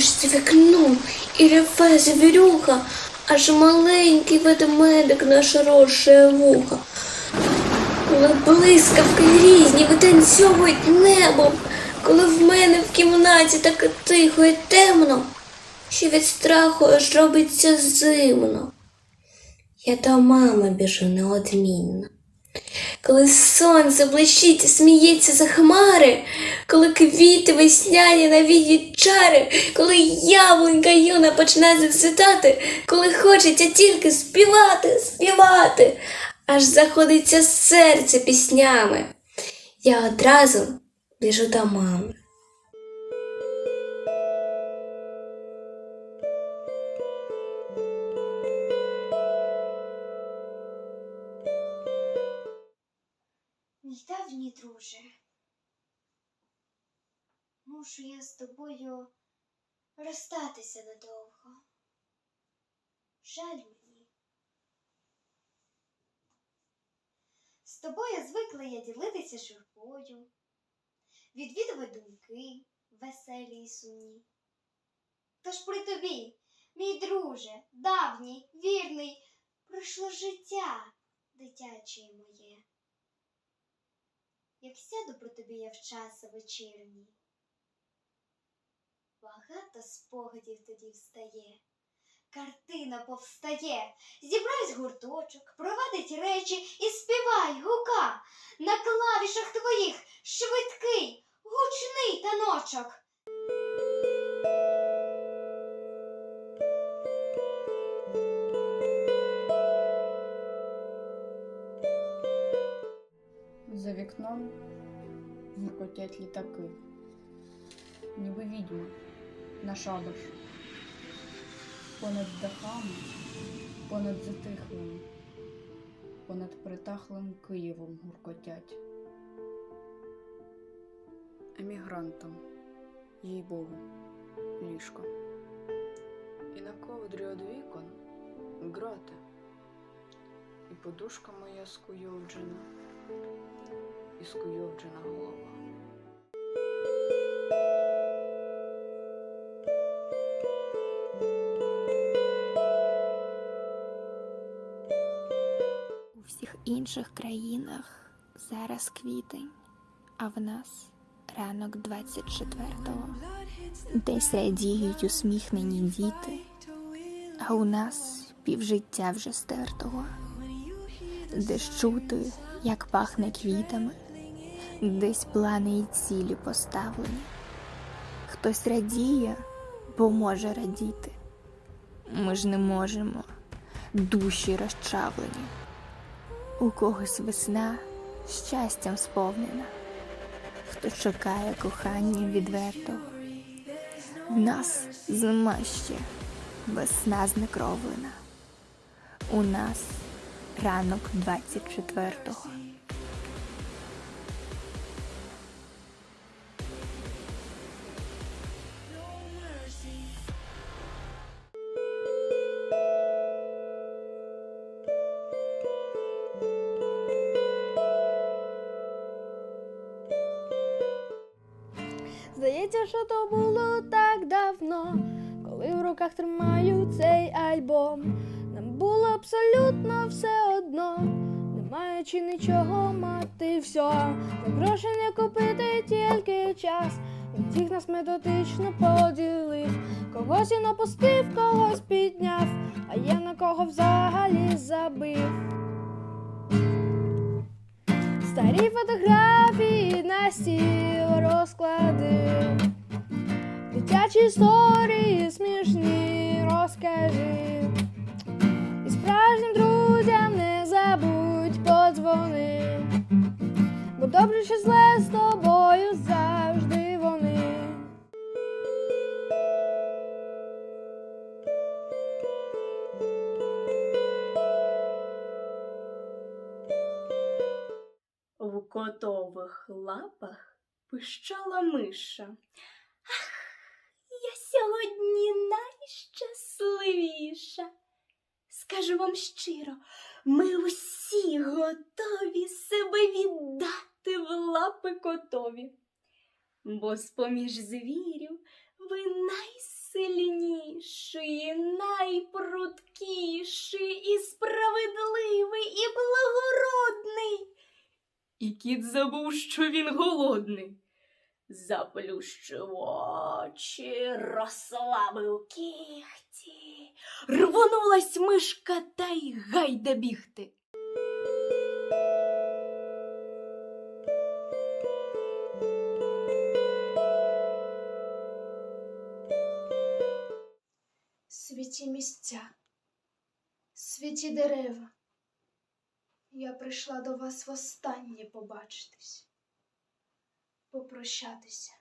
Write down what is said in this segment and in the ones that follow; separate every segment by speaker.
Speaker 1: за вікном і реве завірюха, аж маленький ведмедик нашорошує вуха. Коли блискавки різні витанцьовують небом, коли в мене в кімнаті так тихо і темно, що від страху аж робиться зимно. Я до мами біжу неодмінно. Коли сонце блищить і сміється за хмари, коли квіти весняні навіють чари, коли яблунька юна почне зацвітати, коли хочеться тільки співати, співати, аж заходиться серце піснями. Я одразу біжу до мами.
Speaker 2: Мушу я з тобою розстатися надовго. Жаль мені. З тобою звикла я ділитися журбою, відвідувати думки веселі й сумні. Тож при тобі, мій друже, давній, вірний, пройшло життя дитяче моє. Як сяду при тобі я в час вечірній. Багато спогадів тоді встає, картина повстає, зібрайсь гурточок, провадить речі і співай гука. На клавішах твоїх швидкий, гучний таночок.
Speaker 3: За вікном гуркотять літаки, ніби відьма на шабаш. Понад дахами, понад затихлим, понад притахлим Києвом гуркотять. Емігрантам, їй Богу, ліжко. І на ковдрі од вікон гроти, і подушка моя скуйовджена і скуйовджена голова.
Speaker 4: Інших країнах зараз квітень, а в нас ранок 24-го. Десь радіють усміхнені діти, а у нас півжиття вже стертого, десь чути, як пахне квітами, десь плани і цілі поставлені. Хтось радіє, бо може радіти. Ми ж не можемо, душі розчавлені. У когось весна щастям сповнена, хто чекає кохання відвертого. В нас зима ще весна знекровлена. У нас ранок 24-го.
Speaker 5: Абсолютно все одно, не маючи нічого мати все. Не грошей не купити тільки час. Він всіх нас методично поділив, когось він опустив, когось підняв, а я на кого взагалі забив. Старі фотографії на стіл розклади, дитячі історії смішні розкажи. Справжнім друзям не забудь подзвони, бо добре чи зле з тобою завжди вони.
Speaker 6: В котових лапах пищала миша. Ах, я сьогодні найщасливіша. Скажу вам щиро, ми усі готові себе віддати в лапи котові. Бо з-поміж звірів ви найсильніші. найпруткіший, і справедливий, і благородний. І кіт забув, що він голодний. Заплющив очі, розслабив кіхті. Рвонулась мишка та й гайда бігти.
Speaker 7: Святі місця, святі дерева. Я прийшла до вас востаннє побачитись, попрощатися.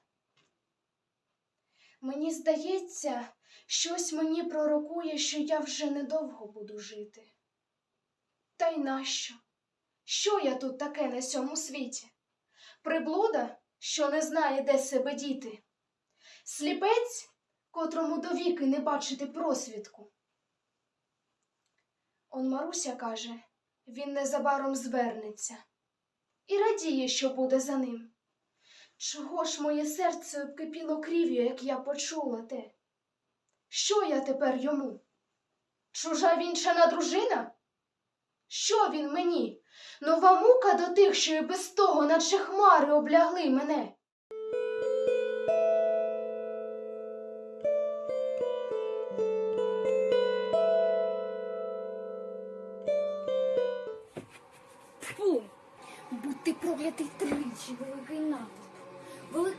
Speaker 7: Мені здається, щось мені пророкує, що я вже недовго буду жити. Та й нащо? Що я тут таке на цьому світі? Приблуда, що не знає, де себе діти? Сліпець, котрому довіки не бачити просвідку. Он Маруся каже, він незабаром звернеться і радіє, що буде за ним. Чого ж моє серце обкипіло крів'ю, як я почула те? Що я тепер йому? Чужа вінчана дружина? Що він мені? Нова мука до тих, що і без того, наче хмари облягли мене.
Speaker 8: Фу! Будь ти проклятий тричі, великий натовп.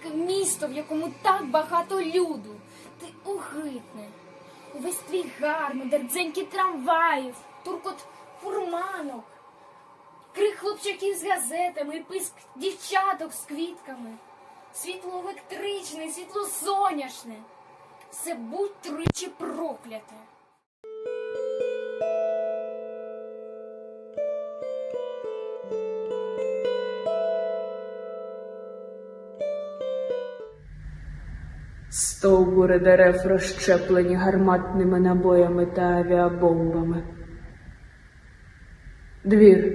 Speaker 8: Велике місто, в якому так багато люду. Ти огидне. Увесь твій гармидер, дзеньки трамваїв, туркот фурманок, крик хлопчаків з газетами, писк дівчаток з квітками. Світло електричне, світло соняшне. Все будь тричі прокляте.
Speaker 9: Стовбури дерев розщеплені гарматними набоями та авіабомбами. Двір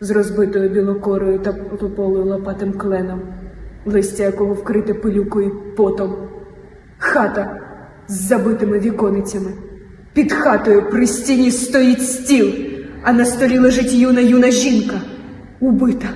Speaker 9: з розбитою білокорою та тополою лопатим кленом, листя якого вкрите пилюкою потом. Хата з забитими віконицями. Під хатою при стіні стоїть стіл, а на столі лежить юна юна жінка, убита.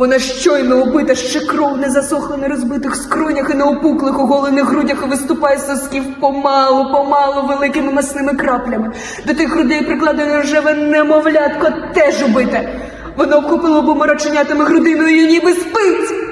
Speaker 9: Вона щойно убита, ще кров не засохла на розбитих скронях і на опуклих оголених грудях і виступає з сосків помалу, помалу, великими масними краплями. До тих грудей прикладено рожеве немовлятко теж убите. Воно обкупило помароченятами грудиною і ніби спить.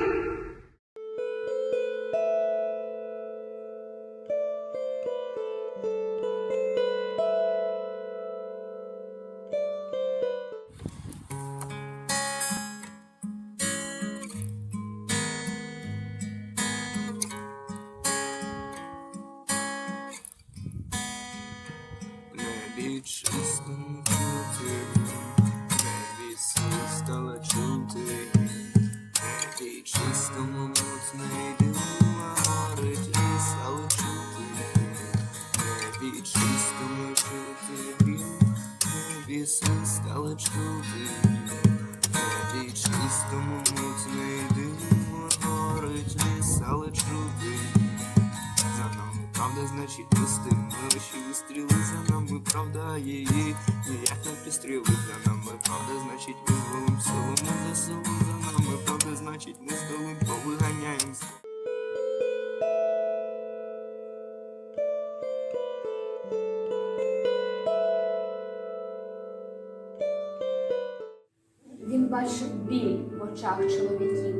Speaker 7: В чоловіків,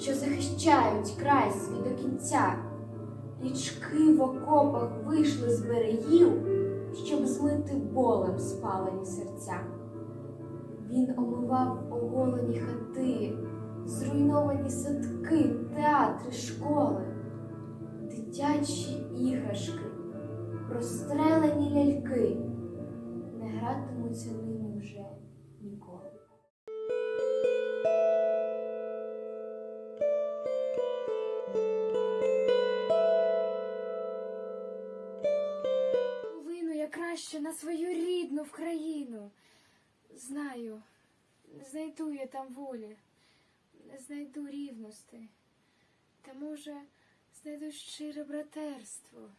Speaker 7: що захищають край свій до кінця. Річки в окопах вийшли з берегів, щоб змити болем спалені серця. Він омивав оголені хати, зруйновані садки, театри, школи, дитячі іграшки, розстрелені ляльки не гратимуться
Speaker 8: Знаю, не знайду я там волі, не знайду рівності. Та може,
Speaker 10: знайду щире братерство.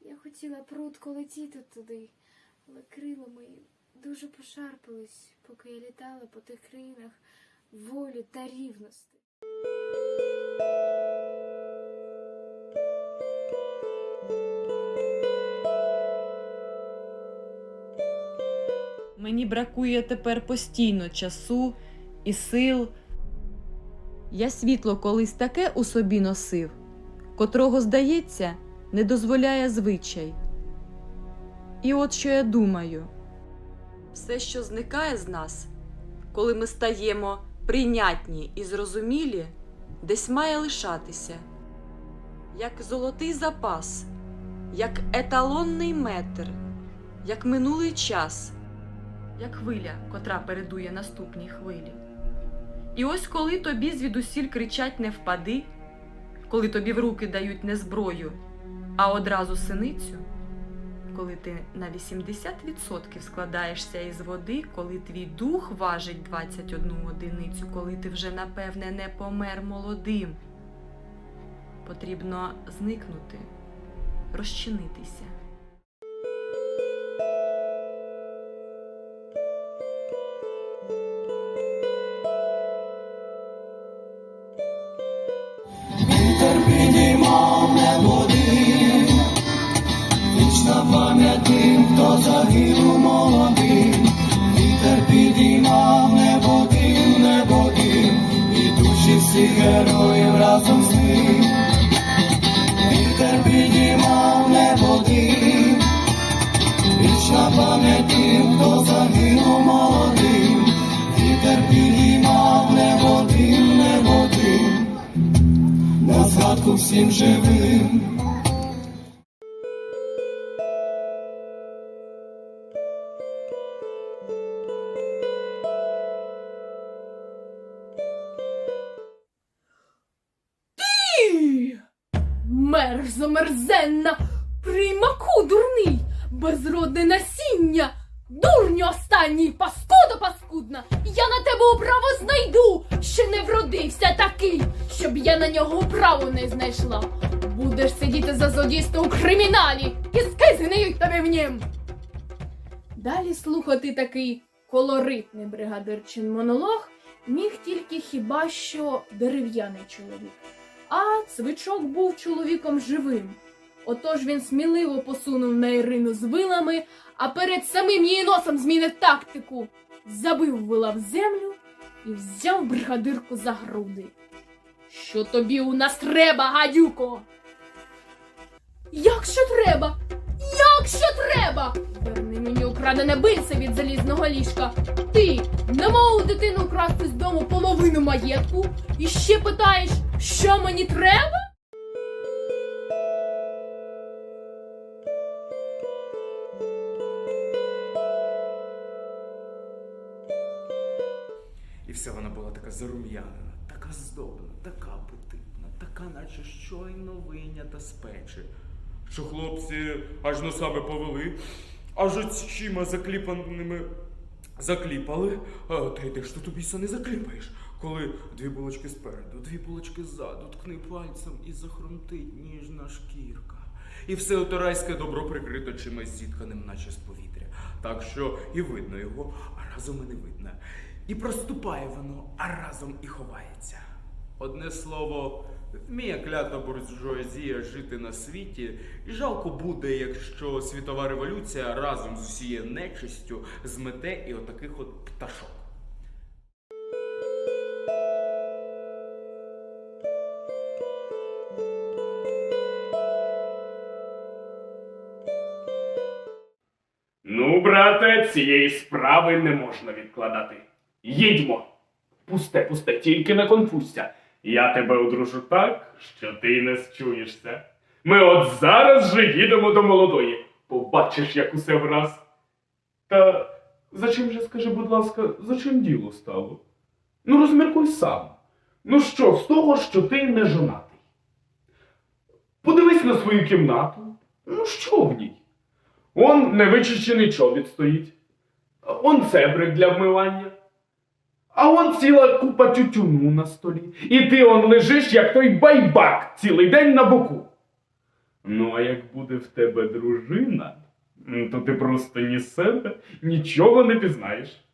Speaker 10: Я хотіла прудко летіти туди, але крила мої дуже пошарпались, поки я літала по тих країнах волі та рівності.
Speaker 11: Мені бракує тепер постійно часу і сил. Я світло колись таке у собі носив, котрого, здається, не дозволяє звичай. І от що я думаю: все, що зникає з нас, коли ми стаємо прийнятні і зрозумілі, десь має лишатися, як золотий запас, як еталонний метр, як минулий час як хвиля, котра передує наступній хвилі. І ось коли тобі звідусіль кричать не впади, коли тобі в руки дають не зброю, а одразу синицю, коли ти на 80% складаєшся із води, коли твій дух важить 21 одиницю, коли ти вже напевне не помер молодим, потрібно зникнути, розчинитися.
Speaker 10: Мерзо мерзенна, приймаку дурний, безродне насіння, дурню останній, паскудо паскудна, я на тебе управу знайду, що не вродився такий, щоб я на нього управу не знайшла. Сидіти за злодійство у криміналі, і скизгниють тебе в нім. Далі слухати такий колоритний бригадирчин монолог міг тільки хіба що дерев'яний чоловік. А цвичок був чоловіком живим. Отож він сміливо посунув на Ірину з вилами, а перед самим її носом змінив тактику, забив вила в землю і взяв бригадирку за груди. Що тобі у нас треба, гадюко? Як що треба? Як що треба? Верни мені украдене бильце від залізного ліжка. Ти намовив дитину красти з дому половину маєтку і ще питаєш, що мені треба?
Speaker 12: І все вона була така зарум'янена, така здобна, така апетитна, така, наче щойно вийнята з печі. Що хлопці аж носами повели, аж очима закліпаними закліпали. Та йди ж тобі не закліпаєш, коли дві булочки спереду, дві булочки ззаду, ткни пальцем і захрумтить ніжна шкірка. І все оторайське добро прикрито чимось зітканим, наче з повітря. Так що і видно його, а разом і не видно. І проступає воно, а разом і ховається. Одне слово, вміє клята буржуазія жити на світі, і жалко буде, якщо світова революція разом з усією нечистю змете і отаких от пташок.
Speaker 13: Ну, брате, цієї справи не можна відкладати. Їдьмо. Пусте, пусте, тільки не конфузься. Я тебе одружу так, що ти не счуєшся. Ми от зараз же їдемо до молодої. Побачиш, як усе враз. Та за чим же, скажи, будь ласка, за чим діло стало? Ну, розміркуй сам. Ну що, з того, що ти не жонатий? Подивись на свою кімнату. Ну, що в ній? Он невичищений чобіт стоїть. Он цебрик для вмивання. А он ціла купа тютюну на столі. І ти он лежиш, як той байбак, цілий день на боку. Ну, а як буде в тебе дружина, то ти просто ні себе, нічого не пізнаєш.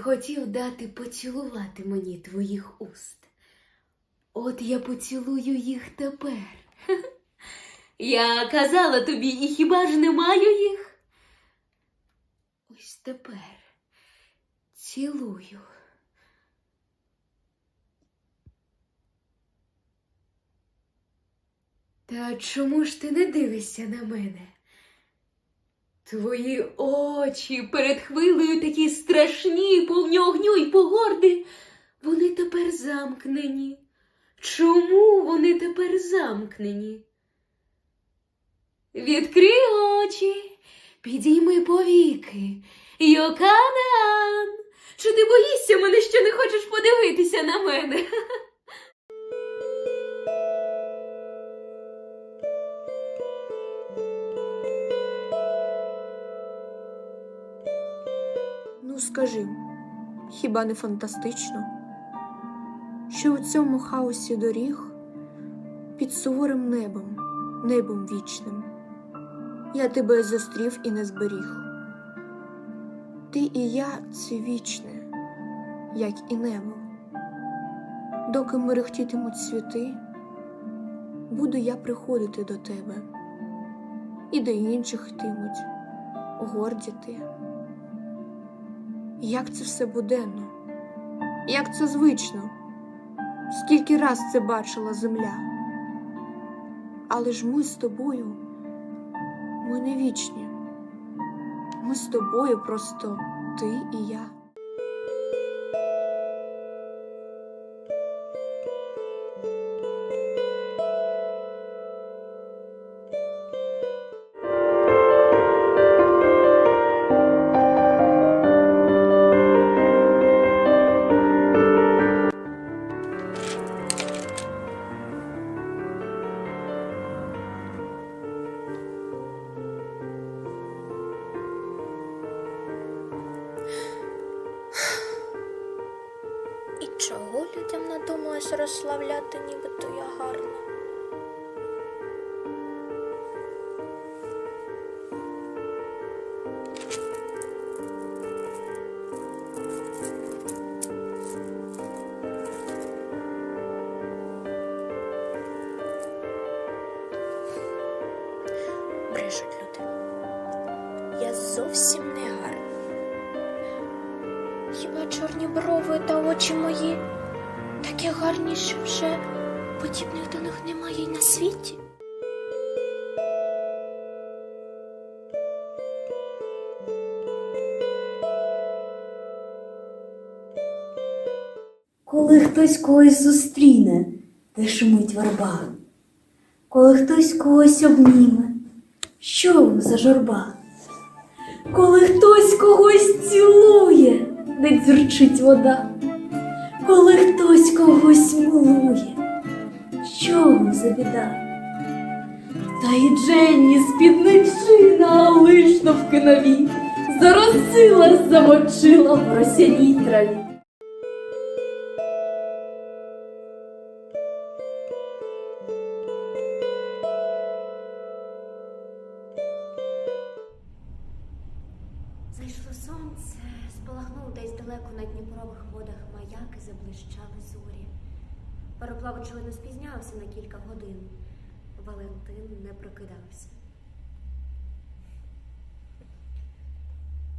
Speaker 14: Хотів дати поцілувати мені твоїх уст. От я поцілую їх тепер. Я казала тобі, і хіба ж не маю їх? Ось тепер цілую. Та чому ж ти не дивишся на мене? Твої очі перед хвилею такі страшні, повні огню й погорди. Вони тепер замкнені. Чому вони тепер замкнені? Відкрий очі, підійми повіки. Йоканан, чи ти боїшся мене, що не хочеш подивитися на мене?
Speaker 15: скажи, хіба не фантастично, що у цьому хаосі доріг під суворим небом, небом вічним, я тебе зустрів і не зберіг. Ти і я це вічне, як і небо. Доки мерехтітимуть світи, буду я приходити до тебе, і до інших йтимуть, гордіти. Як це все буденно, як це звично, скільки раз це бачила земля. Але ж ми з тобою, ми не вічні. Ми з тобою просто ти і я.
Speaker 16: Коли хтось когось зустріне, де шумить верба, коли хтось когось обніме, що вам за журба? Коли хтось когось цілує, де дзюрчить вода, коли хтось когось милує, що вам за біда? Та й Дженні спідничина лиштовки нові, заросила, замочила в росяній траві.
Speaker 17: Очевидно, на кілька годин. Валентин не прокидався.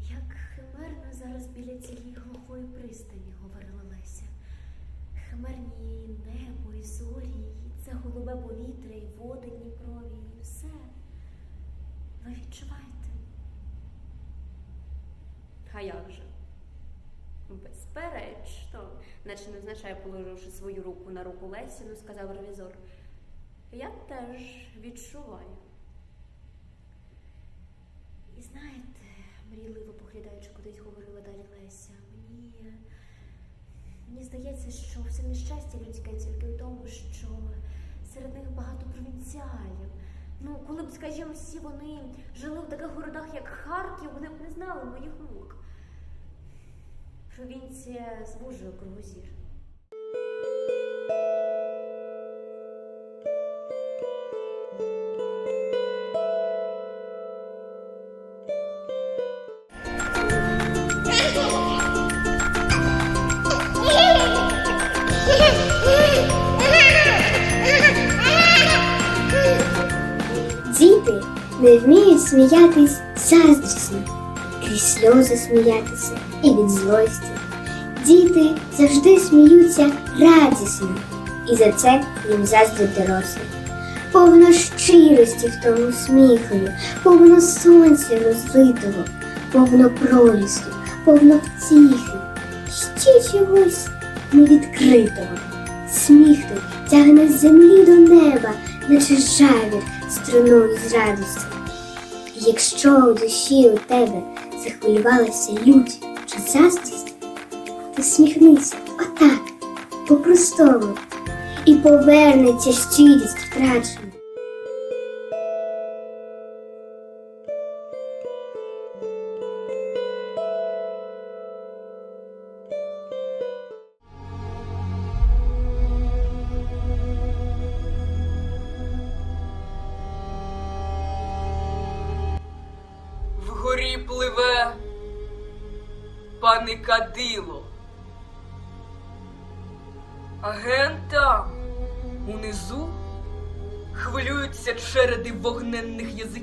Speaker 17: Як химерно зараз біля цієї глухої пристані, говорила Леся. Химерні і небо, і зорі, і це голубе повітря, і води Дніпрові, і все. Ви відчуваєте? А як же? Безперечно, наче не означає, положивши свою руку на руку Лесіну, сказав ревізор. Я теж відчуваю. І знаєте, мрійливо поглядаючи кудись, говорила далі Леся. Мені. Мені здається, що все нещастя людське тільки в тому, що серед них багато провінціалів. Ну, коли б, скажімо, всі вони жили в таких городах, як Харків, вони б не знали моїх мук. Провінція звужує кругозір.
Speaker 18: Діти не вміють сміятись заздрісно, крізь сльози сміятися і від злості. Діти завжди сміються радісно, і за це їм заздрять дорослі. Повно щирості в тому сміхові, повно сонця розлитого, повно проліску, повно втіхи, ще чогось невідкритого. Сміх той тягне з землі до неба, наче жавір струною з радості. Якщо у душі у тебе захвилювалася лють чи заздрість, ти сміхнися отак, по-простому, і повернеться щирість втрачена.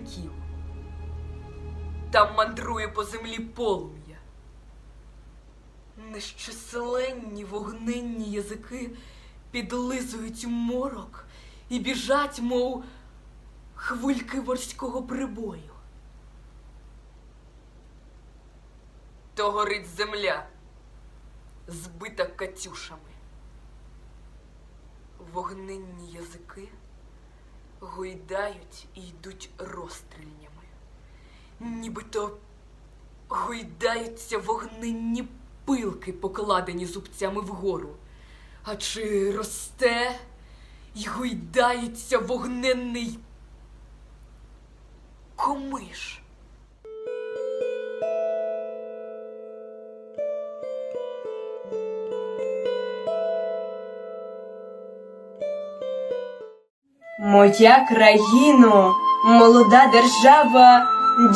Speaker 6: Вогненних. Там мандрує по землі полум'я. Нещисленні вогненні язики підлизують морок і біжать, мов хвильки морського прибою. То горить земля, збита катюшами. Вогненні язики гойдають і йдуть розстрільнями. Нібито гойдаються вогненні пилки, покладені зубцями вгору. А чи росте й гойдається вогненний комиш?
Speaker 19: Моя країно, молода держава,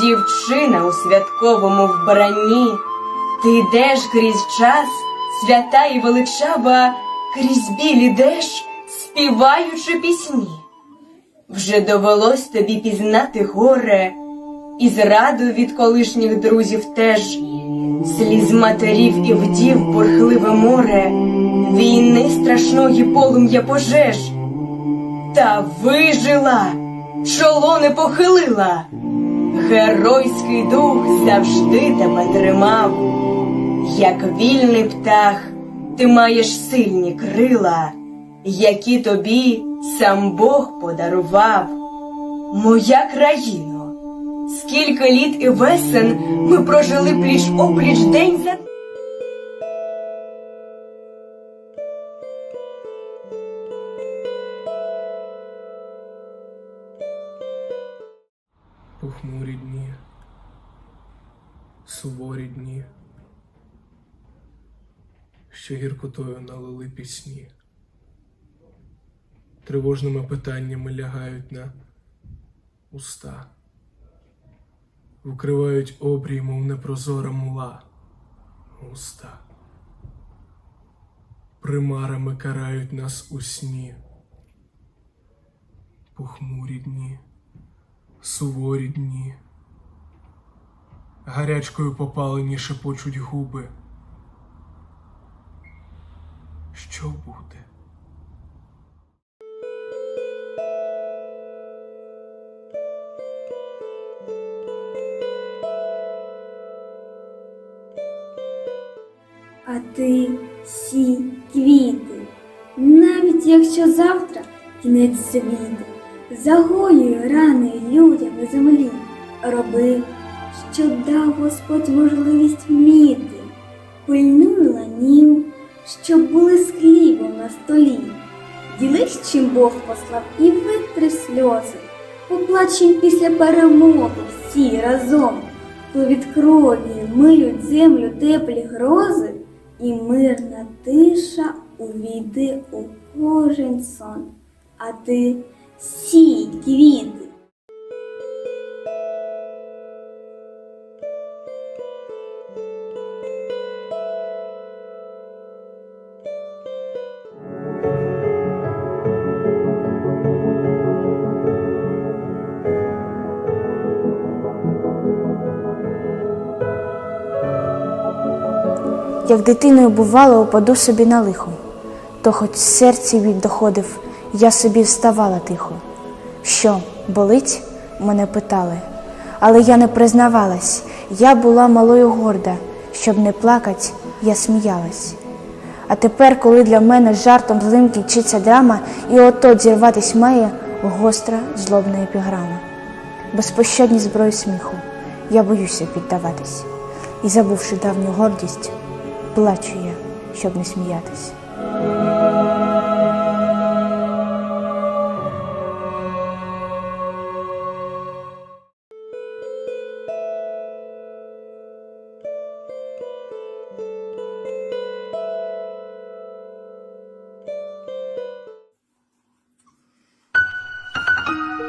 Speaker 19: дівчина у святковому вбранні. Ти йдеш крізь час, свята і величава, крізь біль ідеш, співаючи пісні. Вже довелось тобі пізнати горе, і зраду від колишніх друзів теж, сліз матерів і вдів бурхливе море, війни страшної полум'я пожеж. Та вижила, чоло не похилила. Геройський дух завжди тебе тримав. Як вільний птах, ти маєш сильні крила, які тобі сам Бог подарував. Моя країно, скільки літ і весен ми прожили пліч опліч день за
Speaker 20: Похмурі дні, суворі дні, що гіркотою налили пісні, тривожними питаннями лягають на уста, вкривають обрій, мов непрозора мла уста, примарами карають нас у сні, похмурі дні суворі дні. Гарячкою попалені шепочуть губи. Що буде?
Speaker 21: А ти сі квіти, навіть якщо завтра кінець світу, загоює рани людям на землі, роби що дав Господь можливість вміти. Пильнуй ланів, щоб були з хлібом на столі. Ділись, чим Бог послав, і витри сльози. Поплачем після перемоги всі разом, коли від крові миють землю теплі грози, і мирна тиша увійде у кожен сон. А ти сій квіти.
Speaker 22: Як дитиною бувало, упаду собі на лихо, то хоч серці від доходив, я собі вставала тихо. Що, болить? мене питали, але я не признавалась, я була малою горда, щоб не плакать, я сміялась. А тепер, коли для мене жартом злим кінчиться драма, і ото зірватись має гостра злобна епіграма. Безпощадні зброї сміху, я боюся піддаватись, і, забувши давню гордість, плачу я, щоб не сміятись.
Speaker 18: thank you